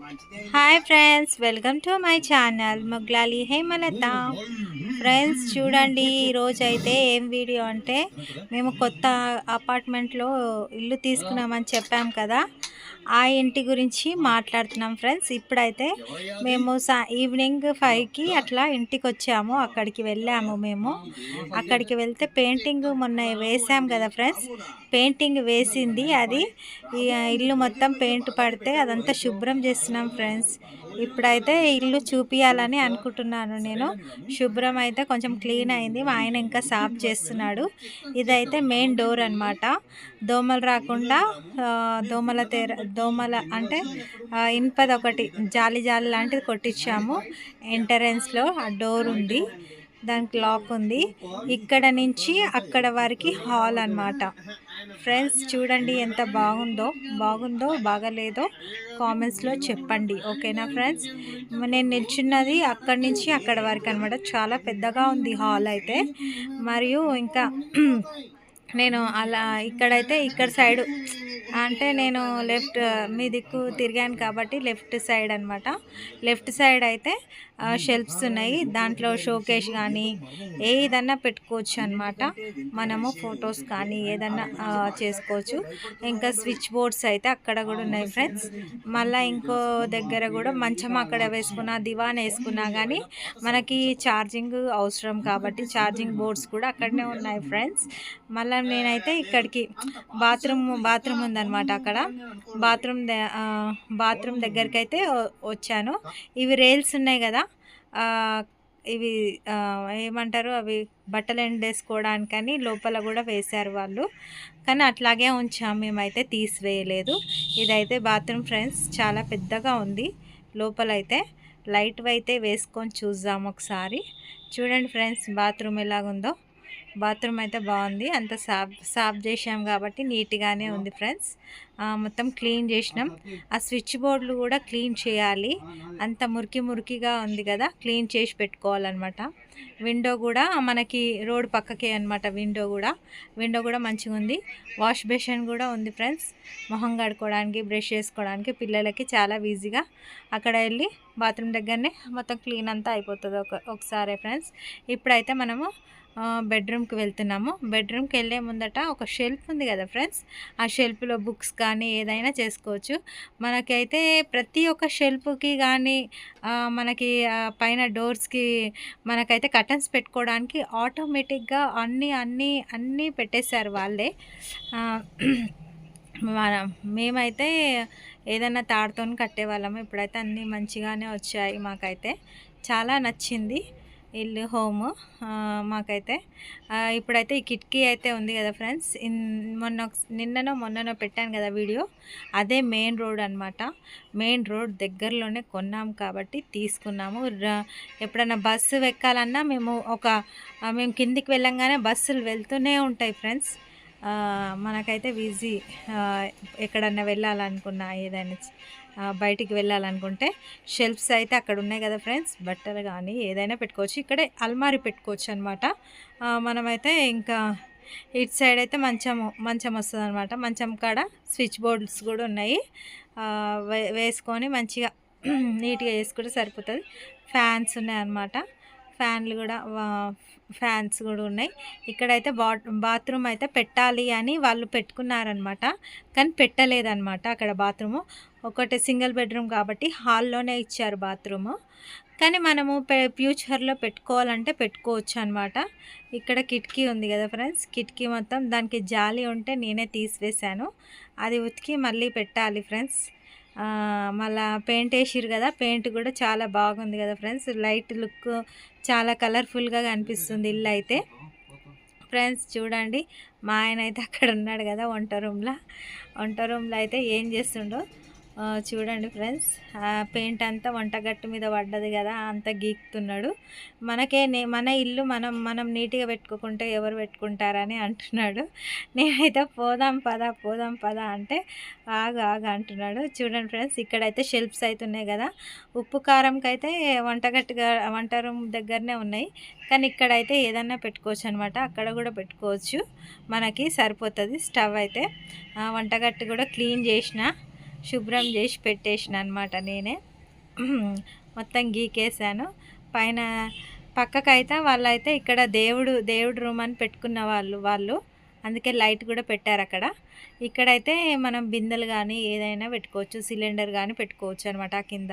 Hi friends welcome to my channel మొగ్లాలి Hemalatha friends చూడండి ఈరోజు అయితే ఏం వీడియో అంటే మేము కొత్త అపార్ట్మెంట్లో ఇల్లు తీసుకున్నామని చెప్పాం కదా. ఆ ఇంటి గురించి మాట్లాడుతున్నాం ఫ్రెండ్స్. ఇప్పుడైతే మేము సా ఈవినింగ్ ఫైవ్కి అట్లా ఇంటికి వచ్చాము అక్కడికి వెళ్ళాము మేము. అక్కడికి వెళ్తే పెయింటింగ్ మొన్న వేసాం కదా ఫ్రెండ్స్. పెయింటింగ్ వేసింది. అది ఇల్లు మొత్తం పెయింట్ పడితే అదంతా శుభ్రం చేస్తున్నాం ఫ్రెండ్స్. ఇప్పుడైతే ఇల్లు చూపియాలని అనుకుంటున్నాను నేను. శుభ్రం అయితే కొంచెం క్లీన్ అయింది. మా ఆయన ఇంకా సాఫ్ చేస్తున్నాడు. ఇదైతే మెయిన్ డోర్ అనమాట దోమలు రాకుండా దోమల తెర దోమల అంటే ఆ, ఇనుపది ఒకటి జాలి జాలి లాంటిది కొట్టించాము. ఎంట్రన్స్లో ఆ డోర్ ఉంది. దానికి లాక్ ఉంది. ఇక్కడ నుంచి అక్కడ వరకు హాల్ అన్నమాట. ఫ్రెండ్స్ చూడండి ఎంత బాగుందో. బాగుందో బాగలేదో కామెంట్స్లో చెప్పండి. ఓకేనా ఫ్రెండ్స్? నేను నిల్చున్నది అక్కడి నుంచి అక్కడ వరకు అనమాట చాలా పెద్దగా ఉంది హాల్ అయితే. మరియు ఇంకా నేను అలా ఇక్కడైతే ఇక్కడ సైడు అంటే నేను లెఫ్ట్ మీ దిక్కు తిరిగాను కాబట్టి లెఫ్ట్ సైడ్ అనమాట లెఫ్ట్ సైడ్ అయితే షెల్ఫ్స్ ఉన్నాయి. దాంట్లో షోకేష్ కానీ ఏదన్నా పెట్టుకోవచ్చు అనమాట మనము ఫొటోస్ కానీ ఏదన్నా చేసుకోవచ్చు. ఇంకా స్విచ్ బోర్డ్స్ అయితే అక్కడ కూడా ఉన్నాయి ఫ్రెండ్స్ మళ్ళీ ఇంకో దగ్గర కూడా మంచం అక్కడ వేసుకున్నా దివాన్ వేసుకున్నా కానీ మనకి ఛార్జింగ్ అవసరం కాబట్టి ఛార్జింగ్ బోర్డ్స్ కూడా అక్కడనే ఉన్నాయి ఫ్రెండ్స్ మళ్ళీ నేనైతే ఇక్కడికి బాత్రూమ్ బాత్రూమ్ ఉందన్నమాట అక్కడ. బాత్రూమ్ ద- బాత్రూమ్ దగ్గరికి అయితే వచ్చాను. ఇవి రేల్స్ ఉన్నాయి కదా ఇవి ఏమంటారు అవి బట్టలు ఎండేసుకోవడానికని లోపల కూడా వేశారు వాళ్ళు. కానీ అట్లాగే ఉంచాం మేమైతే తీసివేయలేదు. ఇదైతే బాత్రూమ్ ఫ్రెండ్స్ చాలా పెద్దగా ఉంది. లోపలైతే లైట్ అయితే వేసుకొని చూద్దాం ఒకసారి. చూడండి ఫ్రెండ్స్ బాత్రూమ్ ఎలాగుందో. బాత్రూమ్ అయితే బాగుంది. అంత సాఫ్ సాఫ్ చేసాం కాబట్టి నీట్గానే ఉంది ఫ్రెండ్స్. మొత్తం క్లీన్ చేసినాం. ఆ స్విచ్ బోర్డులు కూడా క్లీన్ చేయాలి. అంత మురికి మురికిగా ఉంది కదా క్లీన్ చేసి పెట్టుకోవాలన్నమాట. విండో కూడా మనకి రోడ్ పక్కకే అనమాట విండో కూడా. విండో కూడా మంచిగా ఉంది. వాష్ బేసిన్ కూడా ఉంది ఫ్రెండ్స్. మొహం కడుక్కోవడానికి బ్రష్ చేసుకోవడానికి పిల్లలకి చాలా ఈజీగా. అక్కడ వెళ్ళి బాత్రూమ్ దగ్గరనే మొత్తం క్లీన్ అంతా అయిపోతుంది ఒక ఒకసారి ఫ్రెండ్స్. ఇప్పుడైతే మనము బెడ్రూమ్కి వెళ్తున్నాము. బెడ్రూమ్కి వెళ్ళే ముందట ఒక షెల్ఫ్ ఉంది కదా ఫ్రెండ్స్ ఆ షెల్ఫ్లో బుక్స్ కానీ ఏదైనా చేసుకోవచ్చు. మనకైతే ప్రతి ఒక్క షెల్ఫ్కి కానీ మనకి పైన డోర్స్కి మనకైతే కటన్స్ పెట్టుకోవడానికి ఆటోమేటిక్గా అన్నీ అన్నీ అన్నీ పెట్టేశారు వాళ్ళే. మన మేమైతే ఏదైనా తాడుతో కట్టేవాళ్ళము. ఇప్పుడైతే అన్నీ మంచిగానే వచ్చాయి మాకైతే. చాలా నచ్చింది. ఇల్లు హోము మాకైతే. ఇప్పుడైతే ఈ కిటికీ అయితే ఉంది కదా ఫ్రెండ్స్. మొన్న ఒక- నిన్ననో మొన్ననో పెట్టాను కదా వీడియో. అదే మెయిన్ రోడ్ అనమాట మెయిన్ రోడ్ దగ్గరలోనే కొన్నాం కాబట్టి తీసుకున్నాము. ఎప్పుడన్నా ఎప్పుడైనా బస్సు ఎక్కాలన్నా మేము ఒక మేము కిందికి వెళ్ళంగానే బస్సులు వెళ్తూనే ఉంటాయి ఫ్రెండ్స్. మనకైతే బిజీ ఎక్కడన్నా వెళ్ళాలనుకున్నా ఏదైనా బయటికి వెళ్ళాలనుకుంటే షెల్ఫ్స్ అయితే అక్కడ ఉన్నాయి కదా ఫ్రెండ్స్ బట్టలు కానీ ఏదైనా పెట్టుకోవచ్చు. ఇక్కడే అల్మారి పెట్టుకోవచ్చు అనమాట మనమైతే ఇంకా ఇటు సైడ్ అయితే మంచం మంచం వస్తుంది అనమాట మంచం కాడ స్విచ్ బోర్డ్స్ కూడా ఉన్నాయి. వే- వేసుకొని మంచిగా నీట్గా వేసుకుంటే సరిపోతుంది. ఫ్యాన్స్ ఉన్నాయి అన్నమాట. ఫ్యాన్లు కూడా ఫ్యాన్స్ కూడా ఉన్నాయి. ఇక్కడైతే బా బాత్రూమ్ అయితే పెట్టాలి అని వాళ్ళు పెట్టుకున్నారనమాట కానీ పెట్టలేదన్నమాట అక్కడ బాత్రూము ఒకటి సింగిల్ బెడ్రూమ్ కాబట్టి హాల్లోనే ఇచ్చారు బాత్రూము. కానీ మనము ఫ్యూచర్లో పెట్టుకోవాలంటే పెట్టుకోవచ్చు అనమాట ఇక్కడ కిటికీ ఉంది కదా ఫ్రెండ్స్ కిటికీ మొత్తం దానికి జాలి ఉంటే నేనే తీసివేశాను. అది ఉతికి మళ్ళీ పెట్టాలి ఫ్రెండ్స్. మళ్ళా పెయింట్ వేసిరు కదా పెయింట్ కూడా చాలా బాగుంది కదా ఫ్రెండ్స్. లైట్ లుక్ చాలా కలర్ఫుల్గా కనిపిస్తుంది ఇల్లు అయితే. ఫ్రెండ్స్ చూడండి మా ఆయన అయితే అక్కడ ఉన్నాడు కదా వంట రూమ్లో వంట రూమ్లో అయితే ఏం చేస్తుండో చూడండి ఫ్రెండ్స్ పెయింట్ అంతా వంటగట్టు మీద పడ్డది కదా అంత గీక్తున్నాడు. మనకే నే మన ఇల్లు మనం మనం నీట్గా పెట్టుకోకుంటే ఎవరు పెట్టుకుంటారని అంటున్నాడు. నేనైతే పోదాం పదా పోదాం పదా అంటే ఆగు ఆగు అంటున్నాడు. చూడండి ఫ్రెండ్స్ ఇక్కడైతే షెల్ఫ్స్ అయితే ఉన్నాయి కదా ఉప్పు కారంకైతే వంటగట్టుగా వంట రూమ్ దగ్గరనే ఉన్నాయి. కానీ ఇక్కడైతే ఏదన్నా పెట్టుకోవచ్చు అనమాట అక్కడ కూడా పెట్టుకోవచ్చు. మనకి సరిపోతుంది స్టవ్ అయితే. ఆ, వంటగట్టు కూడా క్లీన్ చేసిన శుభ్రం చేసి పెట్టేసిన అనమాట నేనే. మొత్తం గీకేసాను పైన పక్కకైతే వాళ్ళైతే ఇక్కడ దేవుడు దేవుడు రూమ్ అని పెట్టుకున్న వాళ్ళు వాళ్ళు. అందుకే లైట్ కూడా పెట్టారు అక్కడ. ఇక్కడైతే మనం బిందెలు కానీ ఏదైనా పెట్టుకోవచ్చు సిలిండర్ కానీ పెట్టుకోవచ్చు అనమాట కింద.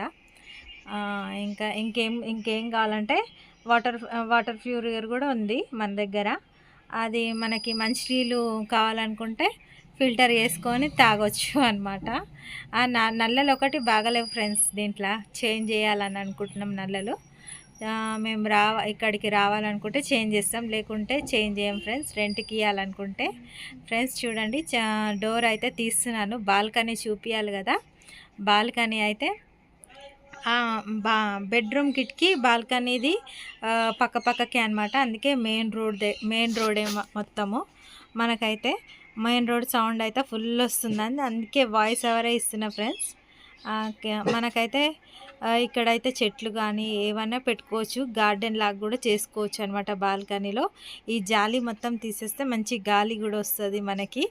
ఇంకా ఇంకేం ఇంకేం కావాలంటే వాటర్ వాటర్ ప్యూరియర్ కూడా ఉంది మన దగ్గర. అది మనకి మంచినీళ్ళు కావాలనుకుంటే ఫిల్టర్ చేసుకొని తాగొచ్చు అనమాట ఆ నల్లలు ఒకటి బాగలేవు ఫ్రెండ్స్ దీంట్లో. చేంజ్ చేయాలని అనుకుంటున్నాం నల్లలు. మేము రా ఇక్కడికి రావాలనుకుంటే చేంజ్ చేస్తాం. లేకుంటే చేంజ్ చేయం ఫ్రెండ్స్. రెంట్కి ఇవ్వాలనుకుంటే ఫ్రెండ్స్ చూడండి డోర్ అయితే తీస్తున్నాను. బాల్కనీ చూపించాలి కదా. బాల్కనీ అయితే బా బెడ్రూమ్ కిట్కి బాల్కనీది పక్క పక్కకే అనమాట అందుకే మెయిన్ రోడ్ మెయిన్ రోడే మొత్తము. మనకైతే మెయిన్ రోడ్ సౌండ్ అయితే ఫుల్ వస్తుందండి అందుకే వాయిస్ ఎవరే ఇస్తున్నా ఫ్రెండ్స్. మనకైతే ఇక్కడైతే చెట్లు కానీ ఏమైనా పెట్టుకోవచ్చు. గార్డెన్ లాగా కూడా చేసుకోవచ్చు అనమాట బాల్కనీలో. ఈ జాలి మొత్తం తీసేస్తే మంచి గాలి కూడా వస్తుంది మనకి.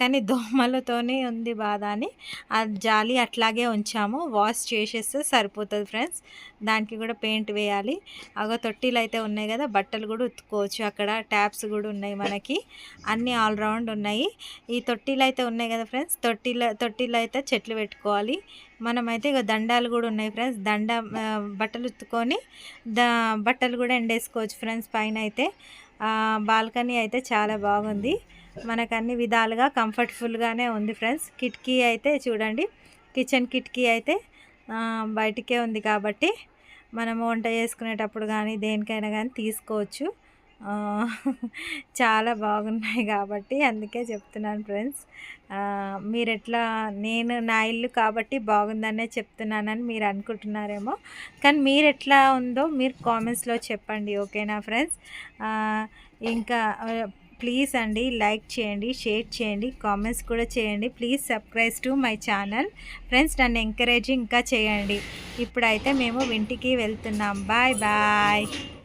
కానీ దోమలతోనే ఉంది బాధ అని. ఆ జాలి అట్లాగే ఉంచాము. వాష్ చేసేస్తే సరిపోతుంది ఫ్రెండ్స్. దానికి కూడా పెయింట్ వేయాలి. అగో తొట్టిలు అయితే ఉన్నాయి కదా బట్టలు కూడా ఉతుక్కోవచ్చు. అక్కడ ట్యాప్స్ కూడా ఉన్నాయి మనకి. అన్నీ ఆల్రౌండ్ ఉన్నాయి. ఈ తొట్టిలు అయితే ఉన్నాయి కదా ఫ్రెండ్స్. తొట్టిల తొట్టిలు అయితే చెట్లు పెట్టుకోవాలి. మనమైతే ఇక దండాలు కూడా ఉన్నాయి ఫ్రెండ్స్. దండ బట్టలు ఉత్తుకొని ద బట్టలు కూడా ఎండేసుకోవచ్చు ఫ్రెండ్స్ పైన అయితే బాల్కనీ అయితే చాలా బాగుంది. మనకు అన్ని విధాలుగా కంఫర్టబుల్గానే ఉంది ఫ్రెండ్స్. కిటికీ అయితే చూడండి. కిచెన్ కిటికీ అయితే బయటికే ఉంది కాబట్టి మనము వంట చేసుకునేటప్పుడు కానీ దేనికైనా కానీ తీసుకోవచ్చు. చాలా బాగున్నాయి కాబట్టి అందుకే చెప్తున్నాను ఫ్రెండ్స్. మీరు ఎట్లా నేను నా ఇల్లు కాబట్టి బాగుందనే చెప్తున్నానని మీరు అనుకుంటున్నారేమో. కానీ మీరు ఎట్లా ఉందో మీరు కామెంట్స్లో చెప్పండి ఓకేనా ఫ్రెండ్స్? ఇంకా ప్లీజ్ అండి లైక్ చేయండి షేర్ చేయండి కామెంట్స్ కూడా చేయండి. Please subscribe to my channel. Friends నన్ను ఎంకరేజ్ ఇంకా చేయండి. ఇప్పుడైతే మేము ఇంటికి వెళ్తున్నాం. Bye bye.